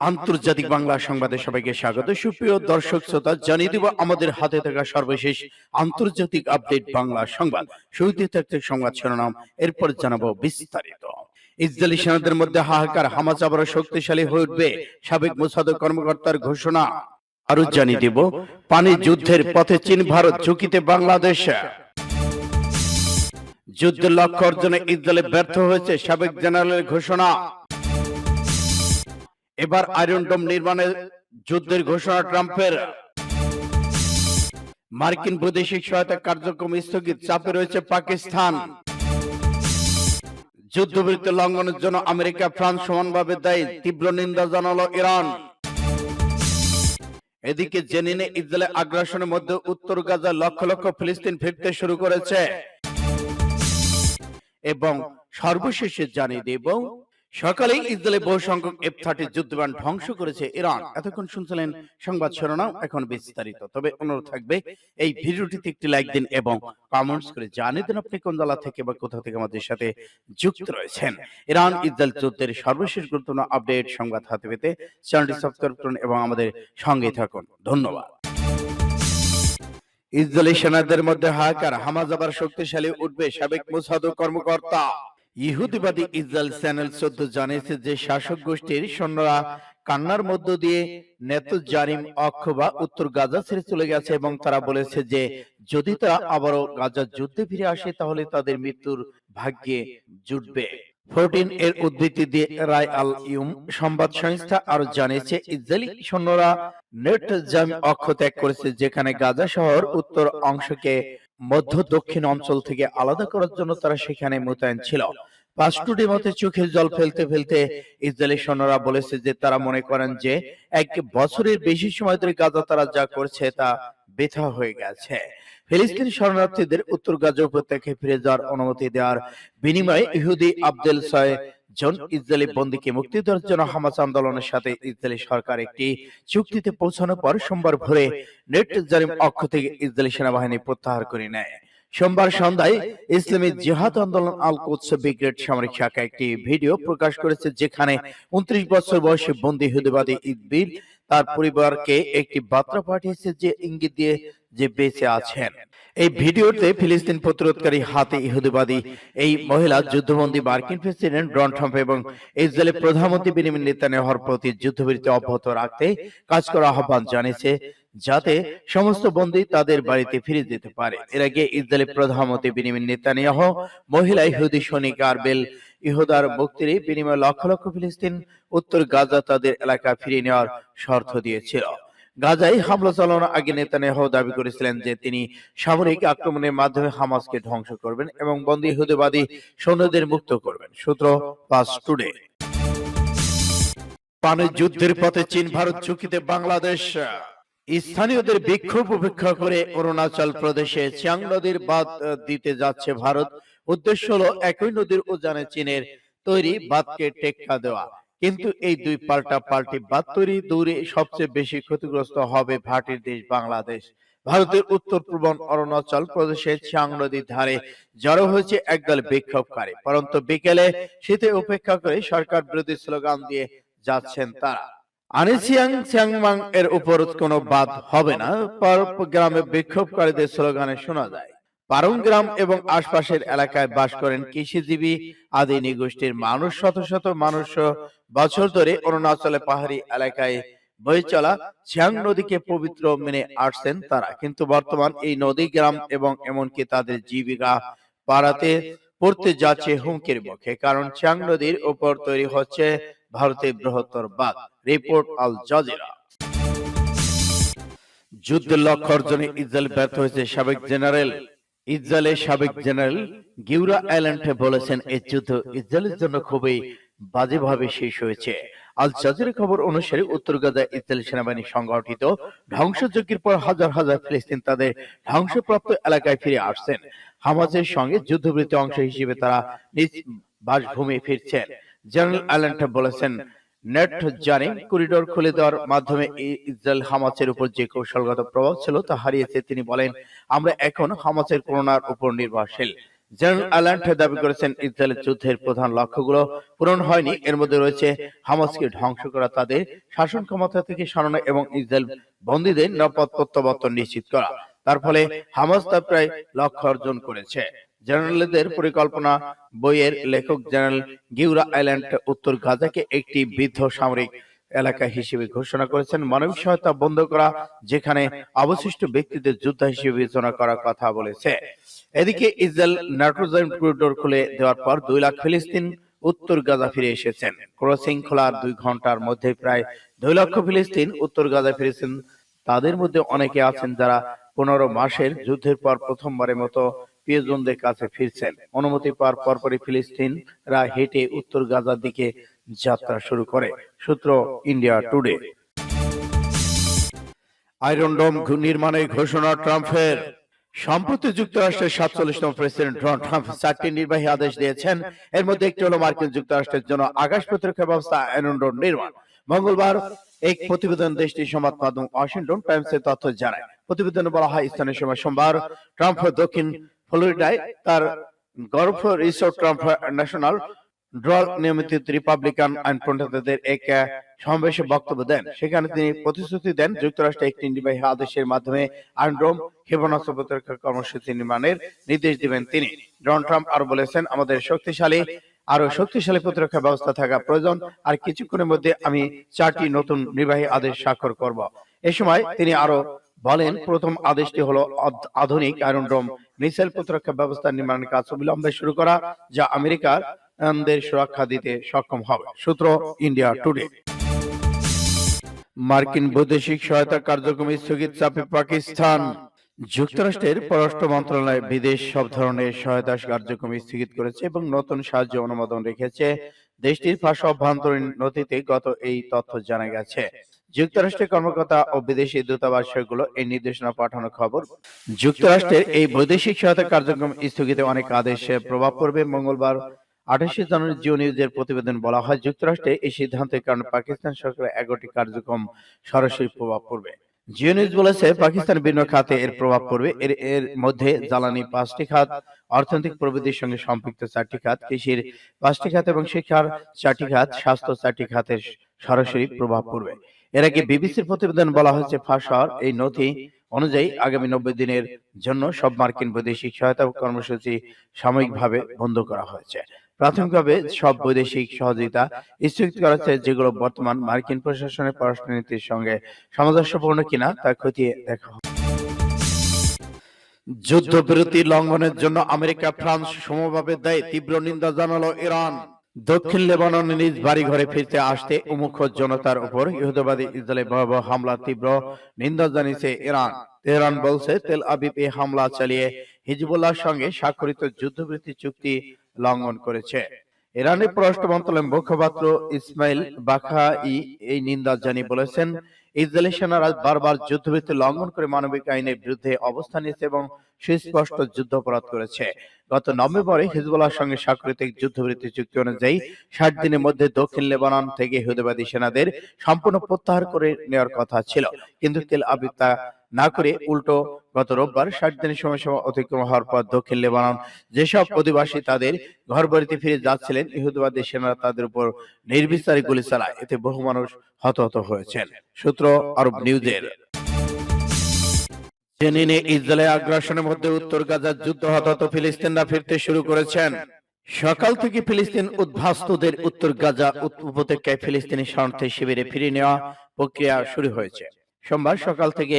আন্তর্জাতিক বাংলা সংবাদে সবাইকে স্বাগত। সুপ্রিয় দর্শক শ্রোতা, জানিয়ে দিব আমাদের হাতে থাকা সর্বশেষ আন্তর্জাতিক আপডেট বাংলা সংবাদ। শুরুতে থাকতে সংবাদ শিরোনাম, এরপর জানাব বিস্তারিত। ইসরায়েলি সেনাদের মধ্যে হাহাকার হামাজ আবারও শক্তিশালী হয়ে উঠবে, সাবেক মোসাদ কর্মকর্তার ঘোষণা। আরও জানিয়ে দিব, পানি যুদ্ধের পথে চীন, ভারত ঝুঁকিতে বাংলাদেশ। যুদ্ধের লক্ষ্য অর্জনে ইসরায়েলে ব্যর্থ হয়েছে, সাবেক জেনারেলের ঘোষণা। এবার আয়রন ডোম নির্মাণের যুদ্ধের ঘোষণা ট্রাম্পের মার্কিন বৈদেশিক সহায়তা কার্যক্রম স্থগিত চাপে রয়েছে পাকিস্তান। যুদ্ধবিরতি লঙ্ঘনের জন্য আমেরিকা ফ্রান্স সমানভাবে দায়ী। তীব্র নিন্দা জানালো ইরান। এদিকে জেনিনে ইসরায়েলের আগ্রাসনের মধ্যে উত্তর গাজা লক্ষ লক্ষ ফিলিস্তিন ফিরতে শুরু করেছে। এবং সর্বশেষে জানিয়ে দেব সকালে ইসরায়েলে বহু সংখ্যক এফ থার্টি যুদ্ধবিমান ধ্বংস করেছে ইরান। এতক্ষণ শুনছিলেন সংবাদ শিরোনাম এখন বিস্তারিত। তবে অনুরোধ থাকবে এই ভিডিওটিতে একটি লাইক দিন এবং কমেন্টস করে জানিয়ে দিন আপনি কোন জেলা থেকে বা কোথা থেকে আমাদের সাথে যুক্ত রয়েছেন। ইরান ইসরায়েল যুদ্ধের সর্বশেষ গুরুত্বপূর্ণ আপডেট সংবাদ হাতে পেতে চ্যানেলটি সাবস্ক্রাইব করুন এবং আমাদের সঙ্গে থাকুন। ধন্যবাদ। ইসরায়েলি সেনাদের মধ্যে হাহাকার হামাজ আবার শক্তিশালী উঠবে সাবেক মোসাদ কর্মকর্তা ইহুদিবাদী ইসরায়েল চ্যানেল চোদ্দ জানিয়েছে যে শাসক গোষ্ঠীর সৈন্যরা কান্নার মধ্য দিয়ে নেত জারিম অক্ষ বা উত্তর গাজা ছেড়ে চলে গেছে এবং তারা বলেছে যে যদি তারা আবারও গাজা যুদ্ধে ফিরে আসে, তাহলে তাদের মৃত্যুর ভাগ্যে জুটবে। ফোরটিন এর উদ্ধৃতি দিয়ে রায় আল ইউম সংবাদ সংস্থা আরও জানিয়েছে, ইসরায়েলি সৈন্যরা নেট জাম অক্ষ ত্যাগ করেছে, যেখানে গাজা শহর উত্তর অংশকে মধ্য দক্ষিণ অঞ্চল থেকে আলাদা করার জন্য তারা সেখানে মোতায়েন ছিল। পাঁচটুডি মতে জল ফেলতে ফেলতে ইসরায়েলি সৈন্যরা বলেছে যে তারা মনে করেন যে এক বছরের বেশি সময় ধরে গাজা তারা যা করছে তা বৃথা হয়ে গেছে। ফিলিস্তিনি শরণার্থীদের উত্তর গাজা উপত্যকায় ফিরে যাওয়ার অনুমতি দেওয়ার বিনিময়ে ইহুদি আব্দুল সয় জন ইসরায়েলি বন্দীকে মুক্তি দেওয়ার জন্য হামাস আন্দোলনের সাথে ইসরায়েলি সরকার একটি চুক্তিতে পৌঁছানোর পর সোমবার ভোরে নেট জারিম অক্ষ থেকে ইসরায়েলি সেনাবাহিনী প্রত্যাহার করে নেয়। সোমবার সন্ধ্যায় ইসলামী জিহাদ আন্দোলন আল কোৎস ব্রিগেড সামরিক শাখা একটি ভিডিও প্রকাশ করেছে, যেখানে উনত্রিশ বছর বয়সী বন্দী ইহুদিবাদী ইদবিল তার পরিবারকে একটি বার্তা পাঠিয়েছে যে ইঙ্গিত দিয়ে যে বেঁচে আছেন। এই ভিডিওতে ফিলিস্তিন প্রতিরোধকারী হাতে ইহুদিবাদী এই মহিলা যুদ্ধবন্দী মার্কিন প্রেসিডেন্ট ডোনাল্ড ট্রাম্প এবং ইসরায়েলের প্রধানমন্ত্রী বেনিয়ামিন নেতানিয়াহুর প্রতি যুদ্ধবিরতি অব্যাহত রাখতে কাজ করার আহ্বান জানিয়েছে যাতে সমস্ত বন্দী তাদের বাড়িতে ফিরে যেতে পারে। এর আগে ইসরায়েলের প্রধানমন্ত্রী বেনিয়ামিন নেতানিয়াহু মহিলা ইহুদি সৈনিক আরবেল ইহুদার মুক্তির বিনিময়ে লক্ষ লক্ষ ফিলিস্তিন উত্তর গাজা তাদের এলাকা ফিরিয়ে নেওয়ার শর্ত দিয়েছিল। গাজায় হামলা চালানোর আগে নেতানিয়াহু দাবি করেছিলেন যে তিনি সামরিক আক্রমণের মাধ্যমে হামাসকে ধ্বংস করবেন এবং বন্দী ইহুদিবাদী সৈন্যদের মুক্ত করবেন। সূত্র পাস টুডে। পানি যুদ্ধের পথে চীন ভারত চুক্তিতে বাংলাদেশ। স্থানীয়দের বিক্ষোভ উপেক্ষা করে অরুণাচল প্রদেশে চিয়াং নদীর আহ, দিতে যাচ্ছে ভারত। উদ্দেশ্য হলো একই নদীর উজানে চীনের তৈরি বাঁধকে টেক্কা দেওয়া। কিন্তু এই দুই পাল্টা পাল্টি বাদ তৈরি দৌড়ে সবচেয়ে বেশি ক্ষতিগ্রস্ত হবে ভাটির দেশ বাংলাদেশ। ভারতের উত্তর পূর্ব অরুণাচল প্রদেশের চিয়াং নদীর ধারে জড়ো হয়েছে একদল বিক্ষোভকারী। পরন্তু বিকেলে শীতে উপেক্ষা করে সরকার বিরোধী স্লোগান দিয়ে যাচ্ছেন তারা। আনিসিয়াং চিয়াংমাং এর উপর কোনো বাদ হবে না, পর গ্রামে বিক্ষোভকারীদের স্লোগানে শোনা যায়। পারং গ্রাম এবং আশপাশের এলাকায় বাস করেন কৃষিজীবী আদি নিগোষ্ঠীর মানুষ শত শত মানুষ বছর ধরে অরুণাচলে পাহাড়ি এলাকায় বয়ে চলা ছিয়াং নদীকে পবিত্র মেনে আসছেন তারা। কিন্তু বর্তমান এই নদী গ্রাম এবং এমনকি তাদের জীবিকা পাড়াতে পড়তে যাচ্ছে হুমকির মুখে। কারণ চিয়াং নদীর উপর তৈরি হচ্ছে ভারতের বৃহত্তর বাঁধ। রিপোর্ট আল জাজিরা যুদ্ধের লক্ষ্য অর্জনে ইসরায়েল ব্যর্থ হয়েছে সাবেক জেনারেল ইসরায়েলের সাবেক জেনারেল গিউরা আইল্যান্ডে বলেছেন এই যুদ্ধ ইসরায়েলের জন্য খুবই বাজেভাবে শেষ হয়েছে। আল জাজিরা খবর অনুসারে উত্তর গাজায় ইসরায়েল সেনাবাহিনী সংগঠিত ধ্বংসযজ্ঞের পর হাজার হাজার ফিলিস্তিন তাদের ধ্বংসপ্রাপ্ত এলাকায় ফিরে আসছেন। হামাজের সঙ্গে যুদ্ধবৃত্তি অংশ হিসেবে তারা নিজ বাসভূমি ফিরছেন। জেনারেল আইল্যান্ড বলেছেন নেট জানি করিডোর খুলে দেওয়ার মাধ্যমে ইসরায়েল হামাসের উপর যে কৌশলগত প্রভাব ছিল তা হারিয়েছে। তিনি বলেন, আমরা এখন হামাসের করোনার উপর নির্ভরশীল। জেনারেল দাবি করেছেন, ইসরায়েলের যুদ্ধের প্রধান লক্ষ্যগুলো পূরণ হয়নি। এর মধ্যে রয়েছে হামাসকে ধ্বংস করা, তাদের শাসন ক্ষমতা থেকে সরানো এবং ইসরায়েল বন্দীদের নিরাপদ প্রত্যাবর্তন নিশ্চিত করা। তার ফলে হামাস তার প্রায় লক্ষ্য অর্জন করেছে। জেনারেলদের পরিকল্পনা বইয়ের লেখক জেনারেল গিউরা আইল্যান্ড উত্তর গাজাকে একটি বৃদ্ধ সামরিক এলাকা হিসেবে ঘোষণা করেছেন মানবিক সহায়তা বন্ধ করা যেখানে অবশিষ্ট ব্যক্তিদের যুদ্ধ হিসেবে বিবেচনা করার কথা বলেছে। এদিকে ইসরায়েল নাইট্রোজেন করিডোর খুলে দেওয়ার পর দুই লাখ ফিলিস্তিন উত্তর গাজা ফিরে এসেছেন। ক্রসিং খোলার দুই ঘণ্টার মধ্যে প্রায় দুই লক্ষ ফিলিস্তিন উত্তর গাজা ফিরেছেন। তাদের মধ্যে অনেকে আছেন যারা পনেরো মাসের যুদ্ধের পর প্রথমবারের মতো প্রিয়জনদের কাছে ফিরছেন। অনুমতি পাওয়ার পরপরই ফিলিস্তিনরা হেঁটে উত্তর গাজার দিকে যাত্রা শুরু করে। সূত্র ইন্ডিয়া টুডে। আয়রন ডোম নির্মাণের ঘোষণা ট্রাম্পের। সম্প্রতি যুক্তরাষ্ট্রের সাতচল্লিশতম প্রেসিডেন্ট ডোনাল্ড ট্রাম্প চারটি নির্বাহী আদেশ দিয়েছেন। এর মধ্যে একটি হলো মার্কিন যুক্তরাষ্ট্রের জন্য আকাশ প্রতিরক্ষা ব্যবস্থা, আয়রন ডোম নির্মাণ। মঙ্গলবার এক প্রতিবেদন দেশটির সংবাদ মাধ্যম ওয়াশিংটন টাইমসের তথ্য জানায়। প্রতিবেদনে বলা হয়, স্থানীয় সময় সোমবার ট্রাম্প দক্ষিণ ফ্লোরিডায় তার golf resort Trump National Doral নিয়মিত রিপাবলিকান আইন প্রণেতাদের এক সমাবেশে বক্তব্য দেন। সেখানে তিনি প্রতিশ্রুতি দেন যুক্তরাষ্ট্রে একটি নির্বাহী আদেশের মাধ্যমে আইনড্রোম ক্ষেপণাস্ত্র প্রতিরক্ষা কর্মসূচি নির্মাণের নির্দেশ দিবেন তিনি। ডোনাল্ড ট্রাম্প আরও বলেছেন আমাদের শক্তিশালী আরও শক্তিশালী প্রতিরক্ষা ব্যবস্থা থাকা প্রয়োজন। আর কিছুক্ষণের মধ্যে আমি চারটি নতুন নির্বাহী আদেশ স্বাক্ষর করব। এ সময় তিনি আরও বলেন প্রথম আদেশটি হলো আধ- আধুনিক আয়রনড্রোম মিসাইল প্রতিরক্ষা ব্যবস্থা নির্মাণের কাজ অবিলম্বে শুরু করা যা আমেরিকার দের সুরক্ষা দিতে সক্ষম হবে সূত্র ইন্ডিয়া টুডে। মার্কিন বৈদেশিক সহায়তা কার্যক্রম স্থগিত চাপে পাকিস্তান। যুক্তরাষ্ট্রের পররাষ্ট্র মন্ত্রণালয় বিদেশ সব ধরনের সহায়তা কার্যক্রম স্থগিত করেছে এবং নতুন সাহায্য অনুমোদন রেখেছে। দেশটির ফাঁস অভ্যন্তরীণ নথিতে গত এই তথ্য জানা গেছে। যুক্তরাষ্ট্রের কর্মকর্তা ও বিদেশি দূতাবাসগুলো এই নির্দেশনা পাঠানোর খবর। যুক্তরাষ্ট্রের এই বৈদেশিক সহায়তা কার্যক্রম স্থগিতে অনেক আদেশে প্রভাব পড়বে মঙ্গলবার আঠাশে জানুয়ারি জিও নিউজের প্রতিবেদন বলা হয়। যুক্তরাষ্ট্রে এই সিদ্ধান্তের কারণে পাকিস্তান সরকারের এগারোটি কার্যক্রম সরাসরি প্রভাব পড়বে। জিও নিউজ বলেছে, পাকিস্তান খাতে এর প্রভাব পড়বে। এর এর মধ্যে জ্বালানি পাঁচটি খাত, অর্থনৈতিক প্রবৃদ্ধির সঙ্গে সম্পৃক্ত চারটি খাত, কৃষির পাঁচটি খাত এবং শিক্ষার চারটি খাত, স্বাস্থ্য চারটি খাতের সরাসরি প্রভাব পড়বে। এর আগে বিবিসির প্রতিবেদন বলা হয়েছে এই নথি অনুযায়ী আগামী নব্বই দিনের জন্য সব মার্কিন বৈদেশিক সহায়তা কর্মসূচি সাময়িকভাবে বন্ধ করা হয়েছে। প্রাথমিকভাবে সব বৈদেশিক সহযোগিতা স্থগিত করা হচ্ছে যেগুলো বর্তমান মার্কিন প্রশাসনের পররাষ্ট্রনীতির সঙ্গে সামঞ্জস্যপূর্ণ কিনা তা খতিয়ে দেখা হবে। যুদ্ধবিরতি লঙ্ঘনের জন্য আমেরিকা ফ্রান্স সমভাবে দেয় তীব্র নিন্দা জানালো ইরান। দক্ষিণ লেবাননে নিজ বাড়ি ঘরে ফিরতে আসতে উমুখ জনতার উপর ইহুদবাদী ইসরায়েলে ভয়াবহ হামলার তীব্র নিন্দা জানিয়েছে ইরান। তেহরান বলছে তেল আবিবে হামলা চালিয়ে হিজবুল্লাহর সঙ্গে স্বাক্ষরিত যুদ্ধবিরতি চুক্তি লঙ্ঘন করেছে। ইরানের পররাষ্ট্র মন্ত্রণালয়ের মুখপাত্র ইসমাইল বাখাই এই নিন্দা জানিয়ে বলেছেন, ইসরায়েলি সেনারা বারবার যুদ্ধবিরতি লঙ্ঘন করে মানবিক আইনের বিরুদ্ধে অবস্থান নিয়েছে এবং সুস্পষ্ট যুদ্ধাপরাধ করেছে। গত নভেম্বরে হিজবুল্লাহর সঙ্গে স্বাক্ষরিত এক যুদ্ধবিরতি চুক্তি অনুযায়ী ষাট দিনের মধ্যে দক্ষিণ লেবানন থেকে হুদেবাদী সেনাদের সম্পূর্ণ প্রত্যাহার করে নেওয়ার কথা ছিল। কিন্তু তেল আবিব তা না করে উল্টো গত রোববার ষাট দিনের সময়সীমা অতিক্রম হওয়ার পর দক্ষিণ লেবানন যেসব অধিবাসী তাদের ঘর বাড়িতে ফিরে যাচ্ছিলেন, ইহুদিবাদী সেনারা তাদের উপর নির্বিচারে গুলি চালায়। এতে বহু মানুষ হতাহত হয়েছেন। সূত্র আরব নিউজের। জেনিনে আগ্রাসনের মধ্যে উত্তর গাজার যুদ্ধ হতাহত ফিলিস্তিনরা ফিরতে শুরু করেছেন। সকাল থেকে ফিলিস্তিন উদ্বাস্তুদের উত্তর গাজা উপ- উপত্যকায় ফিলিস্তিনি শরণার্থী শিবিরে ফিরে নেওয়া প্রক্রিয়া শুরু হয়েছে। সোমবার সকাল থেকে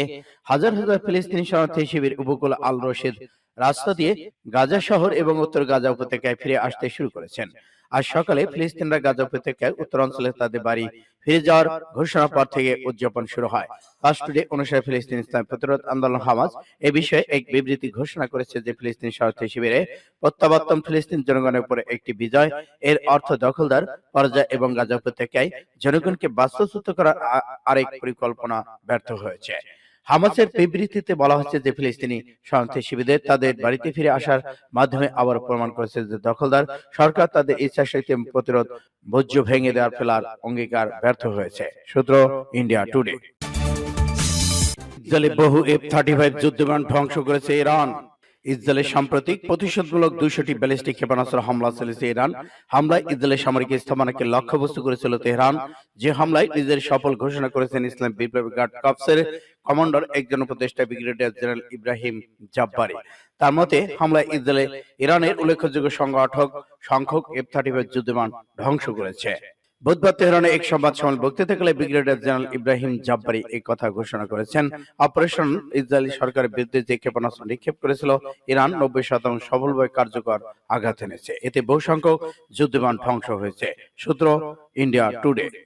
হাজার হাজার ফিলিস্তিনি শরণার্থী শিবির উপকূল আল রশিদ, রাস্তা দিয়ে গাজা শহর এবং উত্তর গাজা উপত্যকায় ফিরে আসতে শুরু করেছেন। আজ সকালে ফিলিস্তিনরা গাজা উপত্যকায় উত্তরাঞ্চলে তাদের বাড়ি ফিরে যাওয়ার ঘোষণার পর থেকে উদযাপন শুরু হয়। ফার্স্ট টুডে অনুসারে ফিলিস্তিন ইসলাম প্রতিরোধ আন্দোলন হামাজ এ বিষয়ে এক বিবৃতি ঘোষণা করেছে যে ফিলিস্তিন শরণার্থী শিবিরে প্রত্যাবর্তন ফিলিস্তিন জনগণের উপরে একটি বিজয়। এর অর্থ দখলদার পর্যায় এবং গাজা উপত্যকায় জনগণকে বাস্তুচ্যুত করার আরেক পরিকল্পনা ব্যর্থ হয়েছে। হামাসের বিবৃতিতে বলা হচ্ছে যে ফিলিস্তিনি শরণার্থী শিবিরদের তাদের বাড়িতে ফিরে আসার মাধ্যমে আবার প্রমাণ করেছে যে দখলদার সরকার তাদের ইচ্ছা শক্তি প্রতিরোধ ভোজ্য ভেঙে দেওয়ার ফেলার অঙ্গীকার ব্যর্থ হয়েছে। সূত্র ইন্ডিয়া টুডে। ইসরায়েলে বহু এফ থার্টি ফাইভ যুদ্ধবিমান ধ্বংস করেছে ইরান। ইসরায়েলের সাম্প্রতিক প্রতিশোধমূলক দুইশোটি ব্যালিস্টিক ক্ষেপণাস্ত্র হামলা চলেছে ইরান। হামলায় ইসরায়েলের সামরিক স্থাপনাকে লক্ষ্যবস্তু করেছিল তেহরান। যে হামলায় নিজের সফল ঘোষণা করেছেন ইসলাম বিপ্লবী গার্ড কপসের কমান্ডার একজন উপদেষ্টা ব্রিগেডিয়ার জেনারেল ইব্রাহিম জাব্বারি। তার মতে, হামলায় ইসরায়েল, ইরানের উল্লেখযোগ্য সংগঠক, সংখ্যক এফ থার্টি ফাইভ যুদ্ধবিমান ধ্বংস করেছে। বুধবার তেহরানে এক সংবাদ সম্মেলন বক্তৃতাকালে ব্রিগেডিয়ার জেনারেল ইব্রাহিম জাব্বারি এই কথা ঘোষণা করেছেন। অপারেশন ইসরায়েলি সরকারের বিরুদ্ধে যে ক্ষেপণাস্ত্র নিক্ষেপ করেছিল, ইরান নব্বই শতাংশ সফলভাবে কার্যকর আঘাত এনেছে। এতে বহু সংখ্যক যুদ্ধবিমান ধ্বংস হয়েছে। সূত্র ইন্ডিয়া টুডে।